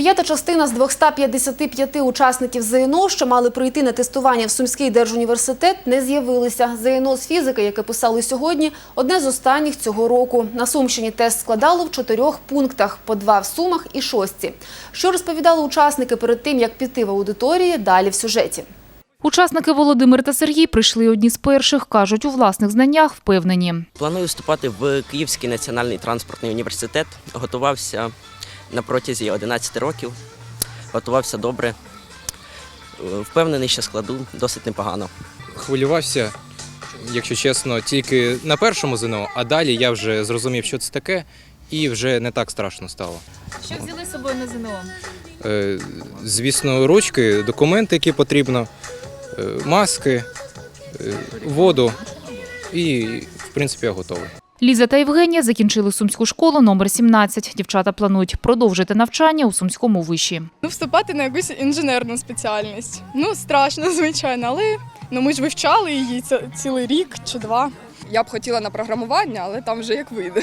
П'ята частина з 255 учасників ЗНО, що мали прийти на тестування в Сумський держуніверситет, не з'явилися. ЗНО з фізики, яке писали сьогодні, одне з останніх цього року. На Сумщині тест складали в чотирьох пунктах, по два в Сумах і шостці. Що розповідали учасники перед тим, як піти в аудиторії, далі в сюжеті. Учасники Володимир та Сергій прийшли одні з перших, кажуть, у власних знаннях впевнені. Планую вступати в Київський національний транспортний університет. Готувався на протязі 11 років. Готувався добре. Е, Впевнений, що складу досить непогано. хвилювався, якщо чесно, тільки на першому ЗНО, а далі я вже зрозумів, що це таке, і вже не так страшно стало. Що взяли з собою на ЗНО? Е, Звісно, ручки, документи, які потрібно, е, маски, воду і, в принципі, я готовий. Ліза та Євгенія закінчили сумську школу номер 17. Дівчата планують продовжити навчання у сумському виші. Ну, вступати на якусь інженерну спеціальність. Ну, страшно, звичайно, але ну, ми ж вивчали її ці- цілий рік чи два. Я б хотіла на програмування, але там вже як вийде.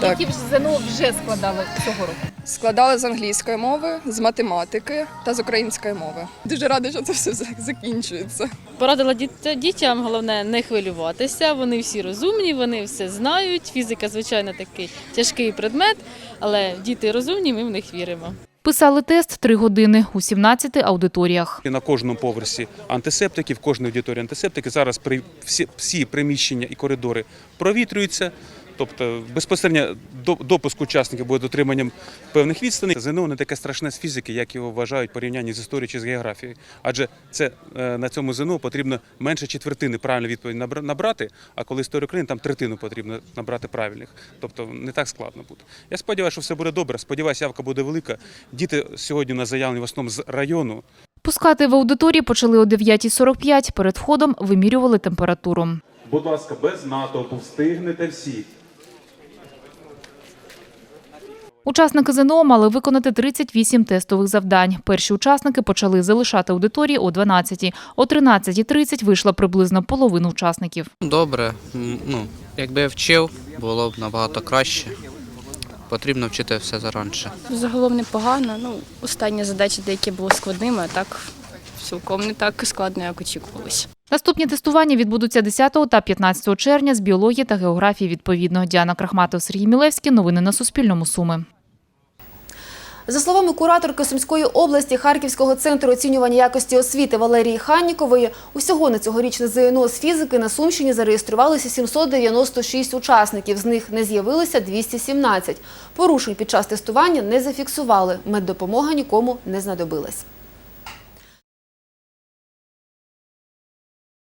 Так. Які б ЗНО вже складали цього року? Складали з англійської мови, з математики та з української мови. Дуже рада, що це все закінчується. Порадила діт- дітям, головне не хвилюватися. Вони всі розумні, вони все знають. Фізика, звичайно, такий тяжкий предмет, але діти розумні, ми в них віримо. Писали тест три години у 17 аудиторіях. На кожному поверсі антисептики, в кожній аудиторії антисептики. Зараз при всі, всі приміщення і коридори провітрюються. Тобто безпосередньо до- допуск учасників буде дотриманням певних відстаней. ЗНО не таке страшне з фізики, як його вважають порівнянні з історією чи з географією. Адже це е, на цьому ЗНО потрібно менше четвертини правильно відповідь набра- набрати, а коли історія України, там третину потрібно набрати правильних. Тобто не так складно буде. Я сподіваюся, що все буде добре. Сподіваюся, явка буде велика. Діти сьогодні на заявлені в основному з району. Пускати в аудиторії почали о 9.45. Перед входом вимірювали температуру. Будь ласка, без натовпу встигнете всі. Учасники ЗНО мали виконати 38 тестових завдань. Перші учасники почали залишати аудиторії о 12. О 13.30 вийшла приблизно половина учасників. Добре, ну, якби я вчив, було б набагато краще. Потрібно вчити все заранше. Загалом непогано. Ну, останні задачі деякі були складними, а так цілком не так складно, як очікувалося. Наступні тестування відбудуться 10 та 15 червня з біології та географії відповідно. Діана Крахматов, Сергій Мілевський. Новини на Суспільному. Суми. За словами кураторки Сумської області Харківського центру оцінювання якості освіти Валерії Ханнікової, усього на цьогорічне ЗНО з фізики на Сумщині зареєструвалися 796 учасників, з них не з'явилося 217. Порушень під час тестування не зафіксували, меддопомога нікому не знадобилась.